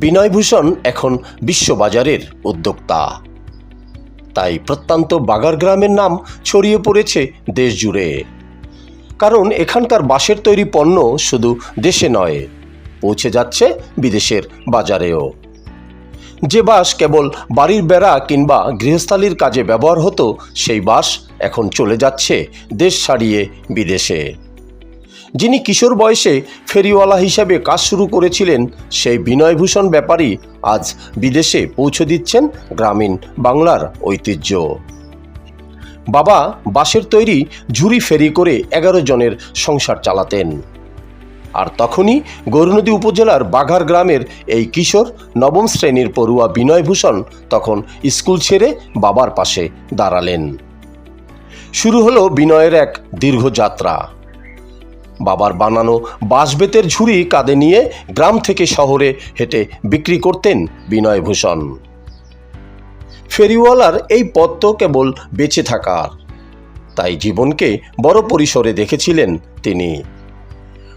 বিনয়ভূষণ এখন বিশ্ববাজারের উদ্যোক্তা। তাই প্রত্যন্ত বাগার গ্রামের নাম ছড়িয়ে পড়েছে দেশ জুড়ে কারণ এখানকার বাঁশের তৈরি পণ্য শুধু দেশে নয়, পৌঁছে যাচ্ছে বিদেশের বাজারেও। যে বাঁশ কেবল বাড়ির বেড়া কিংবা গৃহস্থালির কাজে ব্যবহার হতো, সেই বাঁশ এখন চলে যাচ্ছে দেশ ছাড়িয়ে বিদেশে। যিনি কিশোর বয়সে ফেরিওয়ালা হিসেবে কাজ শুরু করেছিলেন, সেই বিনয়ভূষণ ব্যাপারী আজ বিদেশে পৌঁছে দিচ্ছেন গ্রামীণ বাংলার ঐতিহ্য। বাবা বাঁশের তৈরি ঝুড়ি ফেরি করে এগারো জনের সংসার চালাতেন। আর তখনই গৌরনদী উপজেলার বাঘার গ্রামের এই কিশোর নবম শ্রেণির পড়ুয়া বিনয়ভূষণ তখন স্কুল ছেড়ে বাবার পাশে দাঁড়ালেন। শুরু হলো বিনয়ের এক দীর্ঘ যাত্রা। বাবার বানানো বাঁশবেতের ঝুড়ি কাঁধে নিয়ে গ্রাম থেকে শহরে হেঁটে বিক্রি করতেন বিনয়ভূষণ। ফেরিওয়ালার এই পথ তো কেবল বেঁচে থাকার। তাই জীবনকে বড় পরিসরে দেখেছিলেন তিনি।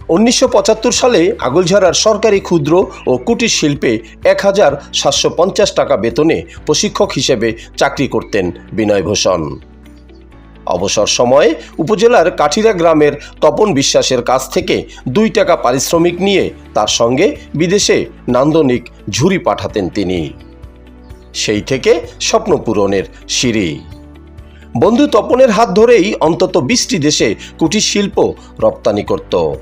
উনিশশো পঁচাত্তর সালে আগলঝাড়ার সরকারি ক্ষুদ্র ও কুটির শিল্পে এক হাজার সাতশো পঞ্চাশ টাকা বেতনে প্রশিক্ষক হিসেবে চাকরি করতেন বিনয়ভূষণ। অবসর সময়ে উপজেলার কাঠিরা গ্রামের তপন বিশ্বাসের কাছ থেকে দুই টাকা পারিশ্রমিক নিয়ে তার সঙ্গে বিদেশে নান্দনিক ঝুরি পাঠাতেন তিনি। সেই থেকে স্বপ্ন পূরণের সিঁড়ি। বন্ধু তপনের হাত ধরেই অন্তত বিশটি দেশে কুটির শিল্প রপ্তানি করত।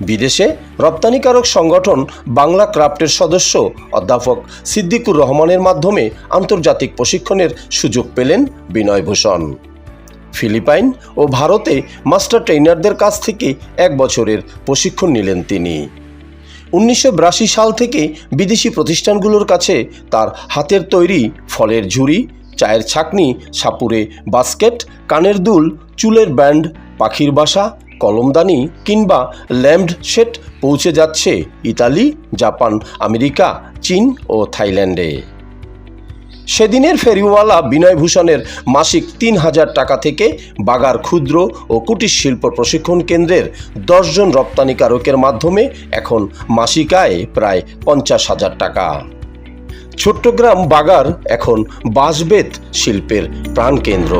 বিদেশে রপ্তানিকারক সংগঠন বাংলা ক্রাফটের সদস্য অধ্যাপক সিদ্দিকুর রহমানের মাধ্যমে আন্তর্জাতিক প্রশিক্ষণের সুযোগ পেলেন বিনয়ভূষণ ফিলিপাইন ও ভারতে মাস্টার ট্রেনারদের কাছ থেকে এক বছরের প্রশিক্ষণ নিলেন তিনি। উনিশশো বিরাশি সাল থেকে বিদেশি প্রতিষ্ঠানগুলোর কাছে তার হাতের তৈরি ফলের ঝুড়ি, চায়ের ছাকনি, সাপুরে বাস্কেট, কানের দুল, চুলের ব্যান্ড, পাখির বাসা, কলমদানি কিংবা ল্যাম্পড সেট পৌঁছে যাচ্ছে ইতালি, জাপান, আমেরিকা, চীন ও থাইল্যান্ডে। সেদিনের ফেরিওয়ালা বিনয়ভূষণের মাসিক তিন হাজার টাকা থেকে বাগার ক্ষুদ্র ও কুটির শিল্প প্রশিক্ষণ কেন্দ্রের দশজন রপ্তানিকারকের মাধ্যমে এখন মাসিক আয় প্রায় পঞ্চাশ হাজার টাকা। ছোট্টগ্রাম বাগার এখন বাঁশবেত শিল্পের প্রাণকেন্দ্র।